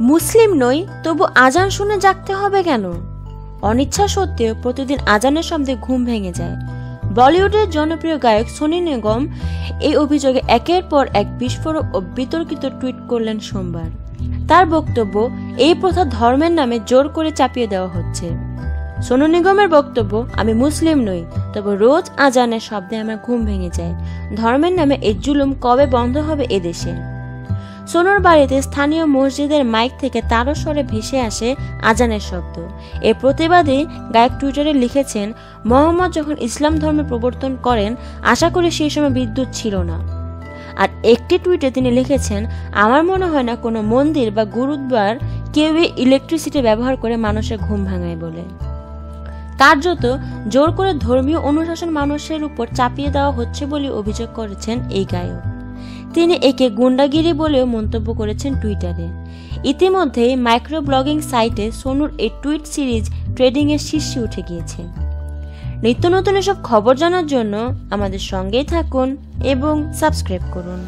মুসলিম নই, তবু আজান শুনে জাগতে হবে কেন? অনিচ্ছা সত্ত্বেও প্রতিদিন আজানের শব্দে ঘুম ভেঙে যায়। বলিউডের জনপ্রিয় গায়ক সোনি নিগম এই অভিযোগে একের পর এক বিস্ফোরক ও বিতর্কিত টুইট করলেন সোমবার। তার বক্তব্য, এই প্রথা ধর্মের নামে জোর করে চাপিয়ে দেওয়া হচ্ছে। সোনু নিগমের বক্তব্য, আমি মুসলিম নই, তবে রোজ আজানের শব্দে আমার ঘুম ভেঙে যায়। ধর্মের নামে এই জুলুম কবে বন্ধ হবে এদেশে সোনুর বাড়িতে স্থানীয় মসজিদের মাইক থেকে তারও স্বরে ভেসে আসে আজানের শব্দ। এর প্রতিবাদে গায়ক টুইটারে লিখেছেন, মোহাম্মদ যখন ইসলাম ধর্মের প্রবর্তন করেন, আশা করি সেই সময় বিদ্যুৎ ছিল না। আর একটি টুইটে তিনি লিখেছেন, আমার মনে হয় না কোনো মন্দির বা গুরুদ্বার কেউই ইলেকট্রিসিটি ব্যবহার করে মানুষের ঘুম ভাঙায় বলে। কার্যত জোর করে ধর্মীয় অনুশাসন মানুষের উপর চাপিয়ে দেওয়া হচ্ছে বলে অভিযোগ করেছেন এই গায়ক। তিনি একে গুন্ডাগিরি বলেও মন্তব্য করেছেন টুইটারে। ইতিমধ্যে মাইক্রো ব্লগিং সাইটে সোনুর এই টুইট সিরিজ ট্রেডিংয়ের শীর্ষে উঠে গিয়েছে। নিত্য নতুন এসব খবর জানার জন্য আমাদের সঙ্গেই থাকুন এবং সাবস্ক্রাইব করুন।